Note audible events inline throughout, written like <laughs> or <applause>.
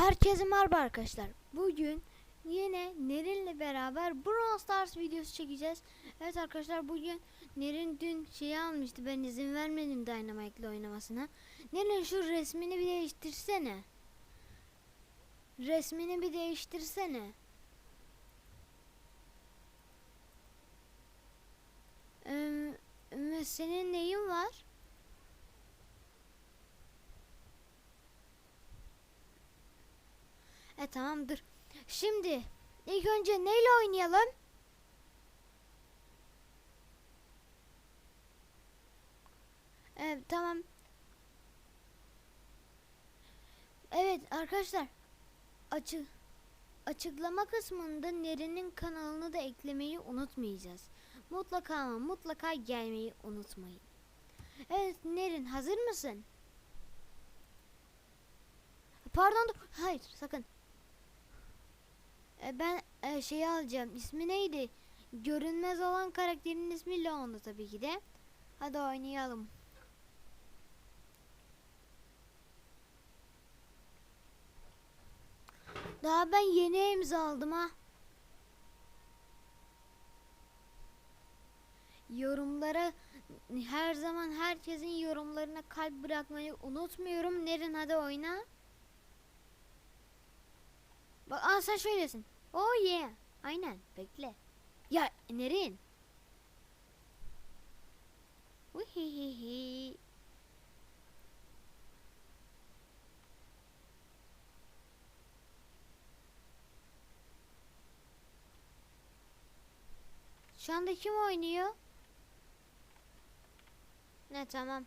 Herkese merhaba arkadaşlar. Bugün yine Nerin'le beraber Brawl Stars videosu çekeceğiz. Evet arkadaşlar bugün Nerin dün şeyi almıştı. Ben izin vermedim Dynamite'le oynamasına. Nerin şu resmini bir değiştirsene. Resmini bir değiştirsene. Ee, senin neyin var? E tamam dur. Şimdi ilk önce neyle oynayalım? Evet tamam. Evet arkadaşlar. Açık açıklama kısmında Nerin'in kanalını da eklemeyi unutmayacağız. Mutlaka ama mutlaka gelmeyi unutmayın. Evet Nerin hazır mısın? Pardon. Hayır sakın. E, ben e, şeyi alacağım. İsmi neydi? Görünmez olan karakterin ismi Leon'du tabii ki de. Hadi oynayalım. Daha ben yeni imza aldım ha. Yorumlara her zaman herkesin yorumlarına kalp bırakmayı unutmuyorum. Nerin hadi oyna. Bak aa sen şöylesin. Oh yeah. Aynen bekle. Ya Nerin. Uhihihi. Şu anda kim oynuyor? Ne tamam.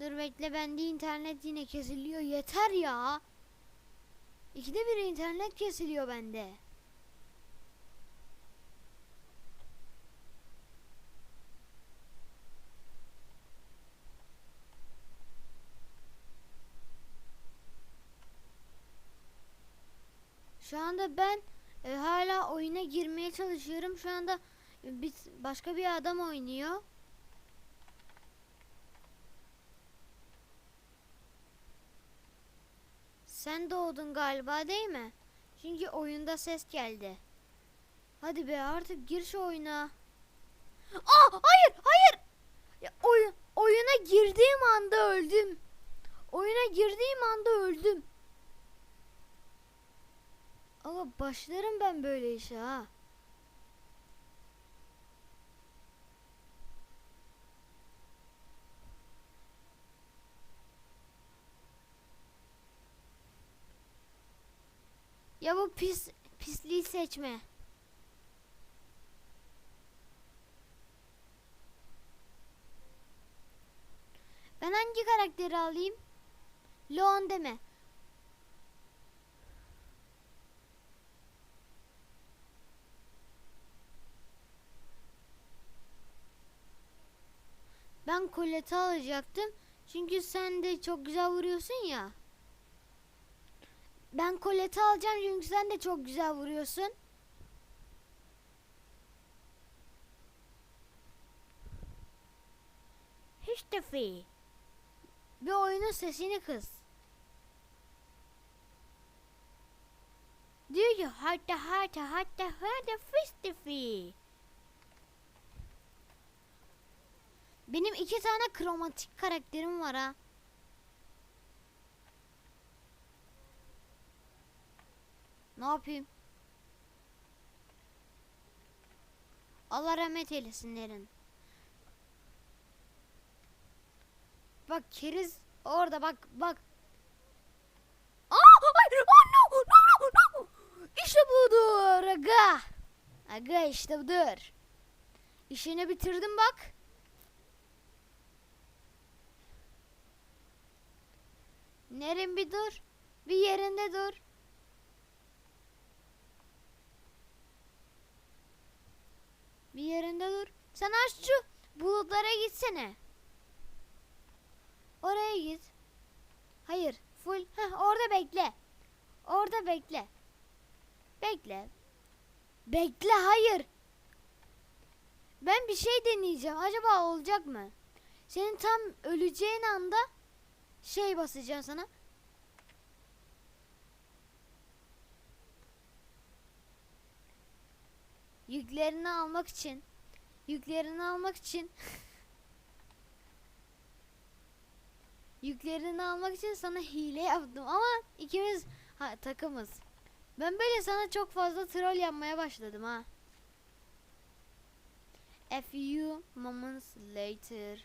Dur bekle bende internet yine kesiliyor. Yeter ya. İkide bir internet kesiliyor bende. Şu anda ben e, hala oyuna girmeye çalışıyorum. Şu anda e, bir, başka bir adam oynuyor. Sen doğdun galiba değil mi? Çünkü oyunda ses geldi. Hadi be artık gir şu oyuna. Aa hayır hayır. Ya, oyun oyuna girdiğim anda öldüm. Oyuna girdiğim anda öldüm. Ama başlarım ben böyle işe ha. Ya bu pis pisliği seçme. Ben hangi karakteri alayım? Leon deme. Ben Colette'i alacaktım. Çünkü sen de çok güzel vuruyorsun ya. Ben Colette'i alacağım çünkü sen de çok güzel vuruyorsun. Hiç de fi. Bir oyunun sesini kız. Diyor ki hatta hatta hatta hatta fistifi. Benim iki tane kromatik karakterim var ha. Ne yapayım? Allah rahmet eylesinlerin. Bak keriz orada bak bak. Aa hayır oh, no, no, no, no. İşte budur aga. Aga işte budur. İşini bitirdim bak. Nerin bir dur. Bir yerinde dur. Bir yerinde dur. Sen aç şu bulutlara gitsene. Oraya git. Hayır. Full. Heh, orada bekle. Orada bekle. Bekle. Bekle hayır. Ben bir şey deneyeceğim. Acaba olacak mı? Senin tam öleceğin anda şey basacağım sana. Yüklerini almak için yüklerini almak için <laughs> yüklerini almak için sana hile yaptım ama ikimiz ha, takımız. Ben böyle sana çok fazla troll yapmaya başladım ha. A few moments later.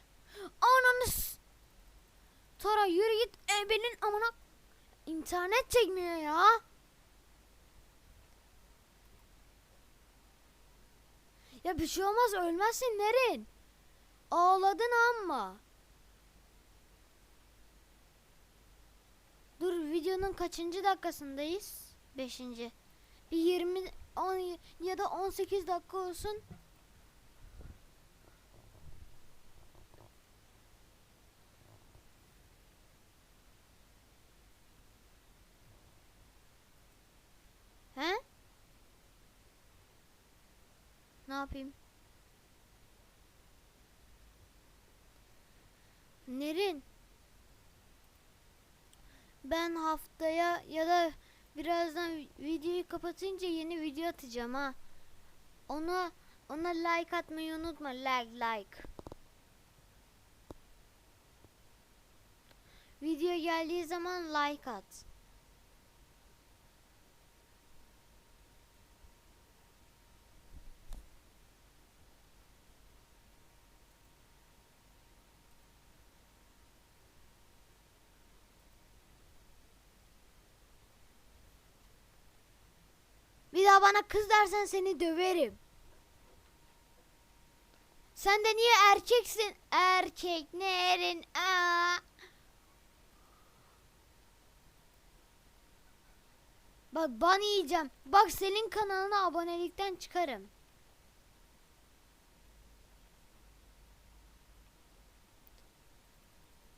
Ananı s- Tara yürü git ebenin amına internet çekmiyor ya. Ya bir şey olmaz ölmezsin Nerin. Ağladın ama. Dur videonun kaçıncı dakikasındayız? Beşinci. Bir 20 10 ya da 18 dakika olsun. Ne yapayım? Nerin? Ben haftaya ya da birazdan vi- videoyu kapatınca yeni video atacağım ha. Ona ona like atmayı unutma. Like like. Video geldiği zaman like at. Daha bana kız dersen seni döverim. Sen de niye erkeksin? Erkek nerin? Aa. Bak ban yiyeceğim. Bak senin kanalına abonelikten çıkarım.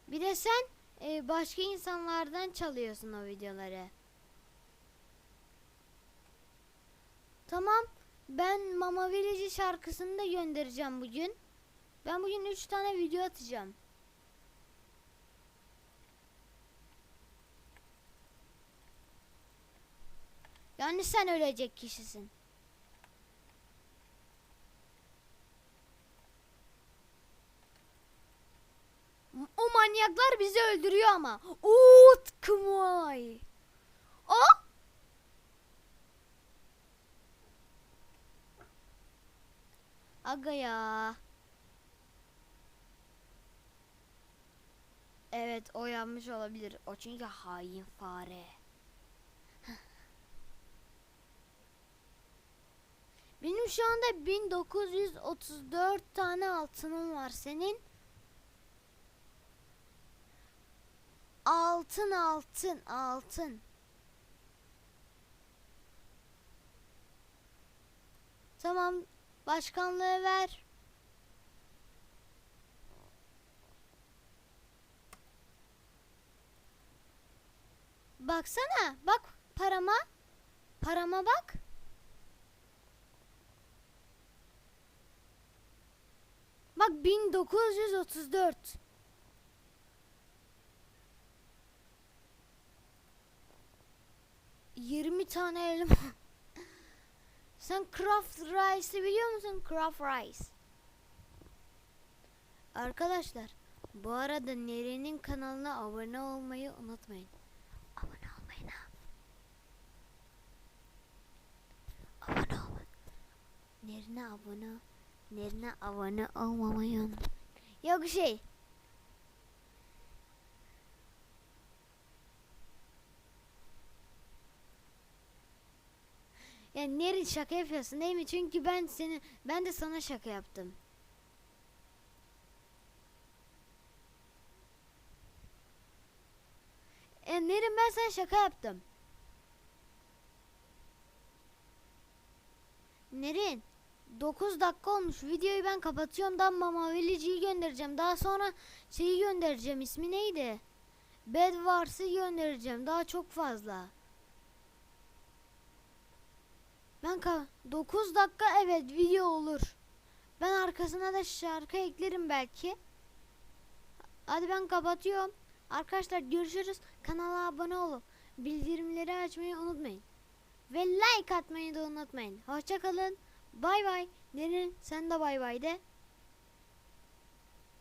Bir de sen e, başka insanlardan çalıyorsun o videoları. Tamam. Ben Mama Village şarkısını da göndereceğim bugün. Ben bugün 3 tane video atacağım. Yani sen ölecek kişisin. O manyaklar bizi öldürüyor ama. Uut kımay. O Aga ya. Evet o yanmış olabilir. O çünkü hain fare. <laughs> Benim şu anda 1934 tane altınım var. Senin? Altın altın altın. Tamam başkanlığı ver. Baksana bak parama. Parama bak. Bak 1934. Yirmi tane elma. Sen Craft Rice'i biliyor musun? Craft Rice. Arkadaşlar bu arada Neren'in kanalına abone olmayı unutmayın. Abone olmayın ha. Abone olmayın. Nerine abone Nerine abone olmamayı unutmayın. Yok şey. Yani Nerin şaka yapıyorsun değil mi? Çünkü ben seni ben de sana şaka yaptım. E, Nerin ben sana şaka yaptım. Nerin 9 dakika olmuş. Videoyu ben kapatıyorum. Daha Mama Village'i göndereceğim. Daha sonra şeyi göndereceğim. İsmi neydi? Bed Wars'ı göndereceğim. Daha çok fazla. Ben ka 9 dakika evet video olur. Ben arkasına da şarkı eklerim belki. Hadi ben kapatıyorum. Arkadaşlar görüşürüz. Kanala abone olun. Bildirimleri açmayı unutmayın. Ve like atmayı da unutmayın. Hoşça kalın. Bay bay. Derin sen de bay bay de.